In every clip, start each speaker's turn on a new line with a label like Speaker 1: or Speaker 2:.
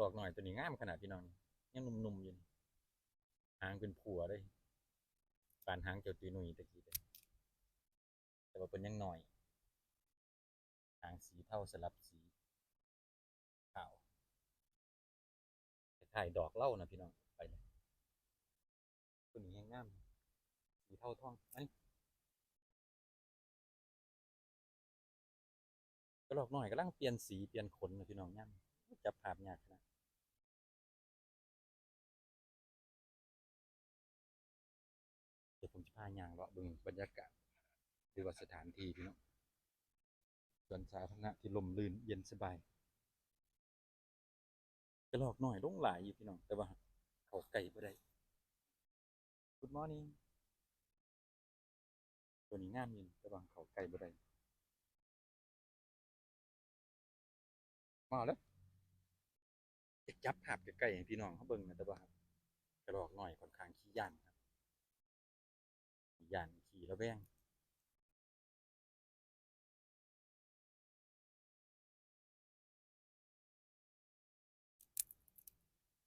Speaker 1: ดอกหน่อยตัวนี้งามขนาดพี่น้องยังหนุ่มๆอยู่หางเป็นผัวเลยปานหางเจ้าตุยหนุ่ยตะกี้เลยแต่ว่าเป็นยังหน่อย หางสีเท่าสลับสีขาวถ่ายดอกเล่านะพี่น้องไปเลยตัวนี้ยังงามสีเท่าทองอันนี้กระหลอกหน่อยกำลังเปลี่ยนสีเปลี่ยนขนนะพี่น้องย่ำ จับภาพยากนาดเดี๋ยวผมจะพาอย่างเลาะบึงบรรยากาศหรือว่าสถานที่พี่น้องสวนสาธารณะที่ลมลื่นเย็นสบายกระลอกหน่อยลงหลายอยู่พี่น้องแต่ว่าเขาไก่บ่ได้ Good morning ตัวนี้งามยินแต่ว่าเขาไก่บ่ได้มาแล้ว จับภาพใกล้ๆให้พี่น้องเขาเบิ่งนะแต่ว่ากระดอกหน่อยค่อนข้างขี้ยันครับขี้ยันขี้ระแวง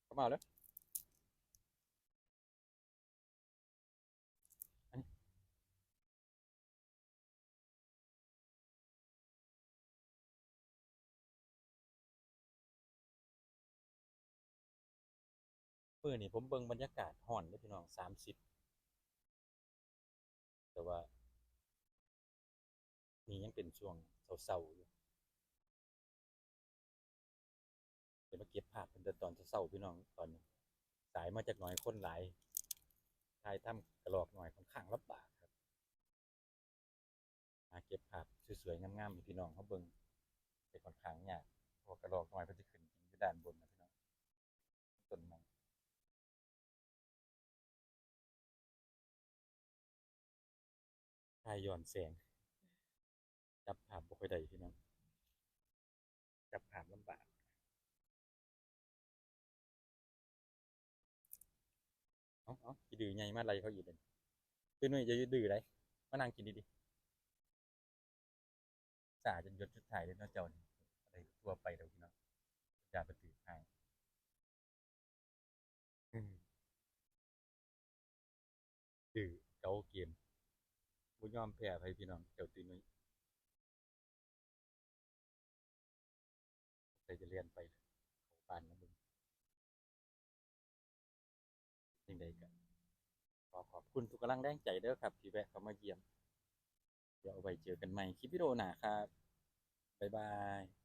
Speaker 1: เข้ามาแล้ว เมื่อนี่ผมเบิ่งบรรยากาศห่อนเลยพี่น้องสามสิบแต่ว่า นี่ยังเป็นช่วงเศร้าๆอยู่เดี๋ยวมาเก็บภาพเป็นตอนเศร้าๆพี่น้องตอนนี้สายมาจากหน่อยคนหลายทายถ้ำกระหลอกหน่อยค่อนข้างลำบากครับหาเก็บภาพสวยๆงามๆให้พี่น้องเขาเบิ่งแต่ค่อนข้างยากายย้อนแสง จับภาพบ่ค่อยได้พี่น้องจับภาพลำบากเอาเอาสิดื้อใหญ่มาไรเขาอยู่เด่นคือหน่วยจะยืดดื้อไรมานั่งกินดีๆสาจนยศชุดไทยเลยเนาะเจ้าอะไรตัวไปเดี๋ยวพี่น้องอย่าไปตื่นห้อืมดื้อเกาเกม บุยอมแพ้ไปพี่น้องเจ้าตีนุ้ยใครจะเรียนไปเลยเขาปานนะมึงยังไงกันขอขอบคุณทุกกำลังแรงใจเด้อครับ ที่แวะเข้ามาเยี่ยม เดี๋ยวเอาไว้เจอกันใหม่คลิปวิดีโอหน้าครับ บ๊ายบาย